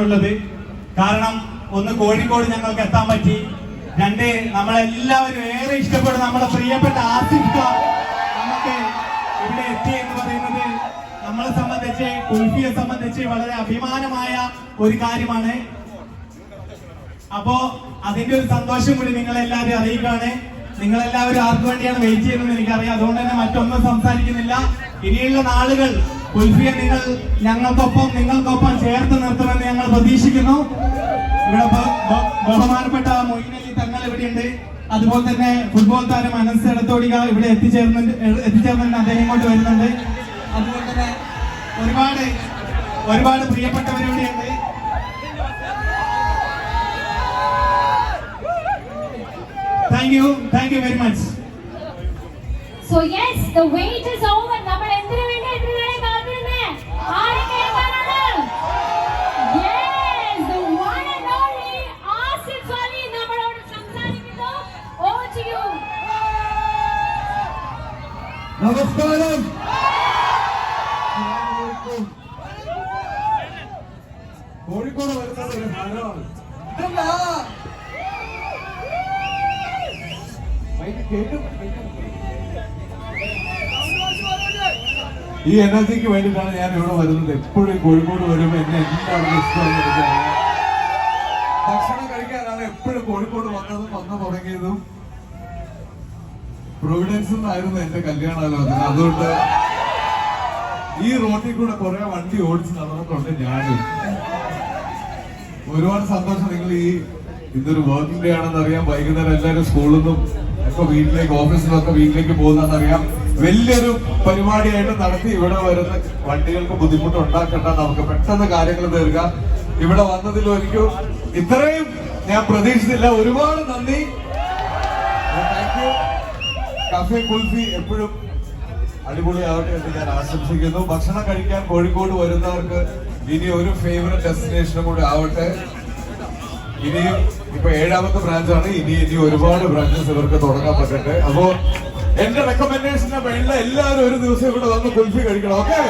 ഉള്ളത്. കാരണം ഒന്ന് കോഴിക്കോട് ഞങ്ങൾക്ക് എത്താൻ പറ്റി. രണ്ട് നമ്മളെല്ലാവരും ഏറെ ഇഷ്ടപ്പെടുന്ന നമ്മുടെ പ്രിയപ്പെട്ട ആസിഫ് നമുക്ക് ഇവിടെ എത്തി എന്ന് പറയുന്നത് നമ്മളെ സംബന്ധിച്ച് കുൽഫിയെ സംബന്ധിച്ച് വളരെ അഭിമാനമായ ഒരു കാര്യമാണ്. അപ്പോ അതിന്റെ ഒരു സന്തോഷം കൂടി നിങ്ങളെല്ലാവരും അറിയിക്കുകയാണ്. നിങ്ങളെല്ലാവരും ആർക്കു വേണ്ടിയാണ് വെയിറ്റ് ചെയ്യുന്നത് എനിക്കറിയാം. അതുകൊണ്ട് തന്നെ മറ്റൊന്നും സംസാരിക്കുന്നില്ല. ഇനിയുള്ള നാളുകൾ കുൽഫിയെ നിങ്ങൾ ഞങ്ങൾക്കൊപ്പം നിങ്ങൾക്കൊപ്പം പ്രതീക്ഷിക്കുന്നു ഇവിടെ ബഹുമാനപ്പെട്ട മൊയ്നലി തങ്ങൾ ഇവിടെയുണ്ട്. അതുപോലെ തന്നെ ഫുട്ബോൾ താരം അനസ് എടത്തോടിക ഇവിടെ എത്തിച്ചേർന്നുണ്ട്. എത്തിച്ചേർന്നുണ്ട്. അദ്ദേഹം കൊണ്ട് വരുന്നുണ്ട്. അതുപോലെ തന്നെ ഒരുപാട് ഒരുപാട് പ്രിയപ്പെട്ടവരിവിടെയുണ്ട് thank you thank you very much so yes the wait is over നമ്മൾ എന്തിനു നമസ്കാരം. കോഴിക്കോട് വരുന്നത് ഒരു ഹരമാണ്. ഈ എനർജിക്ക് വേണ്ടിയിട്ടാണ് ഞാൻ ഇവിടെ വരുന്നത്. എപ്പോഴും കോഴിക്കോട് വരുമ്പോൾ എന്നെ എന്താണ് ഇഷ്ടമാണ്. ഭക്ഷണം കഴിക്കാനാണ് എപ്പോഴും കോഴിക്കോട് വന്നതും വന്നു തുടങ്ങിയതും. പ്രൊവിഡൻസ് എന്നായിരുന്നു എന്റെ കല്യാണാലോചന. അതുകൊണ്ട് ഈ റോട്ടിൽ കൂടെ കുറെ വണ്ടി ഓടിച്ച് നടന്നിട്ടുണ്ട് ഞാനും. ഒരുപാട് സന്തോഷം. നിങ്ങൾ ഈ ഇന്നൊരു വർക്കിംഗ് ഡേ ആണെന്ന് അറിയാം. വൈകുന്നേരം എല്ലാവരും സ്കൂളിൽ നിന്നും ഒക്കെ വീട്ടിലേക്ക് ഓഫീസിലൊക്കെ വീട്ടിലേക്ക് പോകുന്നതെന്ന് അറിയാം. വലിയൊരു പരിപാടിയായിട്ട് നടത്തി ഇവിടെ വരുന്ന വണ്ടികൾക്ക് ബുദ്ധിമുട്ട് ഉണ്ടാക്കണ്ട നമുക്ക് പെട്ടെന്ന് കാര്യങ്ങൾ തീർക്കാം. ഇവിടെ വന്നതിൽ ഒരിക്കലും ഇത്രയും ഞാൻ പ്രതീക്ഷിച്ചില്ല. ഒരുപാട് നന്ദി. കഫേ കുൽഫി എപ്പോഴും അടിപൊളിയാവട്ടെ എന്ന് ഞാൻ ആശംസിക്കുന്നു. ഭക്ഷണം കഴിക്കാൻ കോഴിക്കോട് വരുന്നവർക്ക് ഇനി ഒരു ഫേവററ്റ് ഡെസ്റ്റിനേഷനും കൂടി ആവട്ടെ. ഇനിയും ഇപ്പൊ ഏഴാമത്തെ ബ്രാഞ്ചാണ് ഇനി ഇനി ഒരുപാട് ബ്രാഞ്ചസ് ഇവർക്ക് തുടങ്ങാൻ പറ്റട്ടെ. അപ്പോ എന്റെ റെക്കമെൻഡേഷന്റെ വേണ്ട. എല്ലാവരും ഒരു ദിവസം ഇവിടെ വന്ന് കുൽഫി കഴിക്കണം. ഓക്കെ.